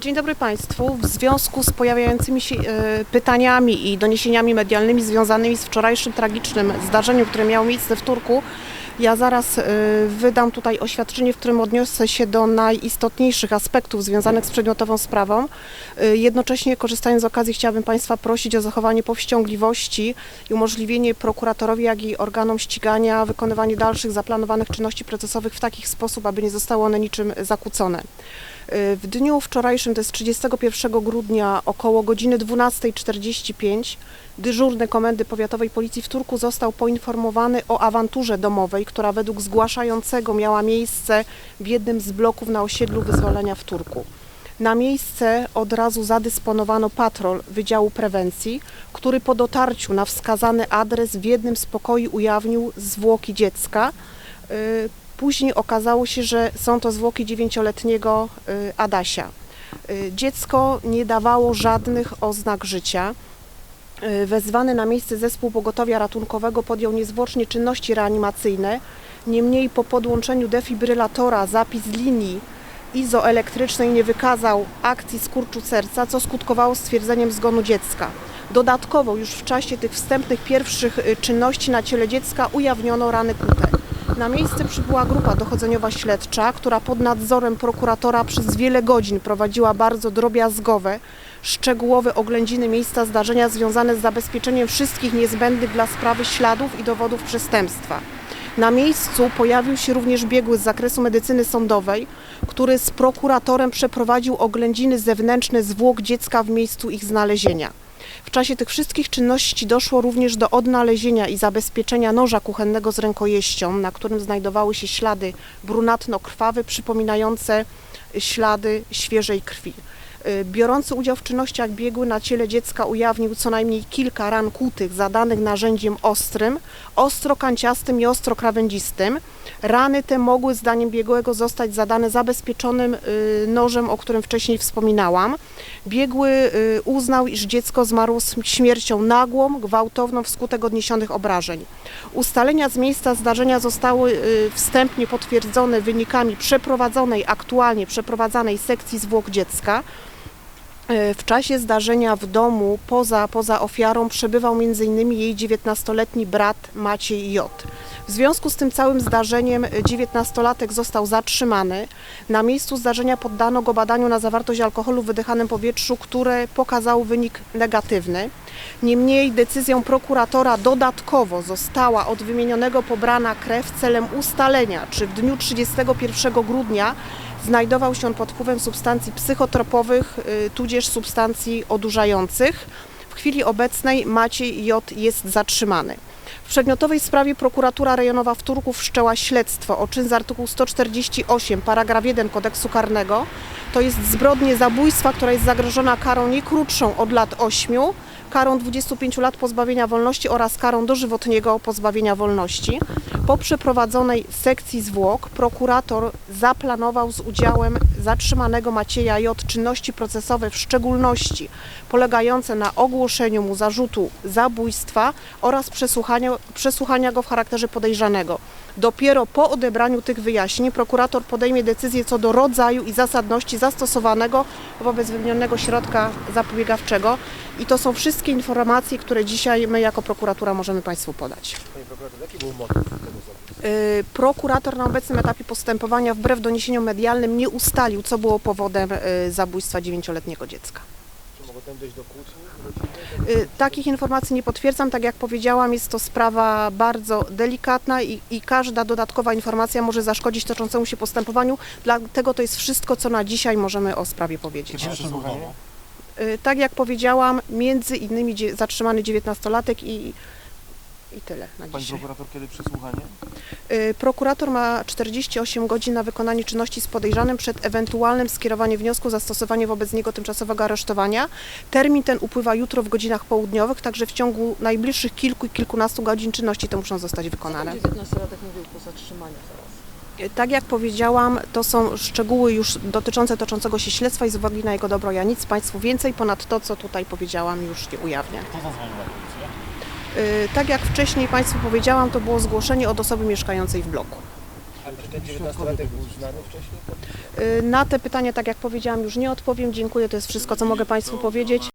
Dzień dobry Państwu. W związku z pojawiającymi się e, pytaniami i doniesieniami medialnymi związanymi z wczorajszym tragicznym zdarzeniem, które miało miejsce w Turku, ja zaraz e, wydam tutaj oświadczenie, w którym odniosę się do najistotniejszych aspektów związanych z przedmiotową sprawą. E, Jednocześnie korzystając z okazji chciałabym Państwa prosić o zachowanie powściągliwości i umożliwienie prokuratorowi, jak i organom ścigania wykonywanie dalszych zaplanowanych czynności procesowych w taki sposób, aby nie zostały one niczym zakłócone. W dniu wczorajszym, to jest 31 grudnia, około godziny 12.45, dyżurny Komendy Powiatowej Policji w Turku został poinformowany o awanturze domowej, która według zgłaszającego miała miejsce w jednym z bloków na osiedlu Wyzwolenia w Turku. Na miejsce od razu zadysponowano patrol Wydziału Prewencji, który po dotarciu na wskazany adres w jednym z pokoi ujawnił zwłoki dziecka. Później okazało się, że są to zwłoki dziewięcioletniego y, Adasia. Y, Dziecko nie dawało żadnych oznak życia. Y, Wezwany na miejsce zespół pogotowia ratunkowego podjął niezwłocznie czynności reanimacyjne. Niemniej po podłączeniu defibrylatora zapis linii izoelektrycznej nie wykazał akcji skurczu serca, co skutkowało stwierdzeniem zgonu dziecka. Dodatkowo już w czasie tych wstępnych pierwszych czynności na ciele dziecka ujawniono rany kute. Na miejsce przybyła grupa dochodzeniowa śledcza, która pod nadzorem prokuratora przez wiele godzin prowadziła bardzo drobiazgowe, szczegółowe oględziny miejsca zdarzenia związane z zabezpieczeniem wszystkich niezbędnych dla sprawy śladów i dowodów przestępstwa. Na miejscu pojawił się również biegły z zakresu medycyny sądowej, który z prokuratorem przeprowadził oględziny zewnętrzne zwłok dziecka w miejscu ich znalezienia. W czasie tych wszystkich czynności doszło również do odnalezienia i zabezpieczenia noża kuchennego z rękojeścią, na którym znajdowały się ślady brunatno-krwawe przypominające ślady świeżej krwi. Y, Biorący udział w czynnościach biegły na ciele dziecka ujawnił co najmniej kilka ran kłutych zadanych narzędziem ostrym, ostro-kanciastym i ostro-krawędzistym. Rany te mogły zdaniem biegłego zostać zadane zabezpieczonym y, nożem, o którym wcześniej wspominałam. Biegły y, uznał, iż dziecko zmarło śmiercią nagłą, gwałtowną wskutek odniesionych obrażeń. Ustalenia z miejsca zdarzenia zostały y, wstępnie potwierdzone wynikami przeprowadzonej, aktualnie przeprowadzanej sekcji zwłok dziecka. E, W czasie zdarzenia w domu poza, poza ofiarą przebywał m.in. jej 19-letni brat Maciej J. W związku z tym całym zdarzeniem e, 19-latek został zatrzymany. Na miejscu zdarzenia poddano go badaniu na zawartość alkoholu w wydychanym powietrzu, które pokazało wynik negatywny. Niemniej decyzją prokuratora dodatkowo została od wymienionego pobrana krew celem ustalenia, czy w dniu 31 grudnia znajdował się on pod wpływem substancji psychotropowych, y, tudzież substancji odurzających. W chwili obecnej Maciej J. jest zatrzymany. W przedmiotowej sprawie prokuratura rejonowa w Turku wszczęła śledztwo o czyn z artykułu 148 paragraf 1 kodeksu karnego. To jest zbrodnie zabójstwa, która jest zagrożona karą nie krótszą od lat 8, karą 25 lat pozbawienia wolności oraz karą dożywotniego pozbawienia wolności. Po przeprowadzonej sekcji zwłok prokurator zaplanował z udziałem zatrzymanego Macieja J. czynności procesowe, w szczególności polegające na ogłoszeniu mu zarzutu zabójstwa oraz przesłuchania, przesłuchania go w charakterze podejrzanego. Dopiero po odebraniu tych wyjaśnień prokurator podejmie decyzję co do rodzaju i zasadności zastosowanego wobec wymienionego środka zapobiegawczego. I to są wszystkie informacje, które dzisiaj my jako prokuratura możemy Państwu podać. Panie prokuratorze, jaki był motyw tego? Y, Prokurator na obecnym etapie postępowania wbrew doniesieniom medialnym nie ustalił, co było powodem y, zabójstwa dziewięcioletniego dziecka. Tam dojść do kłótni? Y, Takich informacji nie potwierdzam. Tak jak powiedziałam, jest to sprawa bardzo delikatna i, i każda dodatkowa informacja może zaszkodzić toczącemu się postępowaniu. Dlatego to jest wszystko, co na dzisiaj możemy o sprawie powiedzieć. Y, Tak jak powiedziałam, między innymi zatrzymany dziewiętnastolatek i, i tyle na Pani dzisiaj. prokurator, kiedy przesłuchanie? Y, Prokurator ma 48 godzin na wykonanie czynności z podejrzanym przed ewentualnym skierowaniem wniosku o zastosowanie wobec niego tymczasowego aresztowania. Termin ten upływa jutro w godzinach południowych, także w ciągu najbliższych kilku i kilkunastu godzin czynności te muszą zostać wykonane. 19-latek mówił po zatrzymaniu zaraz. Y, Tak jak powiedziałam, to są szczegóły już dotyczące toczącego się śledztwa i z uwagi na jego dobro ja nic Państwu więcej ponad to, co tutaj powiedziałam, już nie ujawnię. Kto zadzwonił na policję? Y, Tak jak wcześniej Państwu powiedziałam, to było zgłoszenie od osoby mieszkającej w bloku. A czy ten 19-latek był znany wcześniej? Y, Na te pytania, tak jak powiedziałam, już nie odpowiem. Dziękuję, to jest wszystko, co mogę Państwu powiedzieć.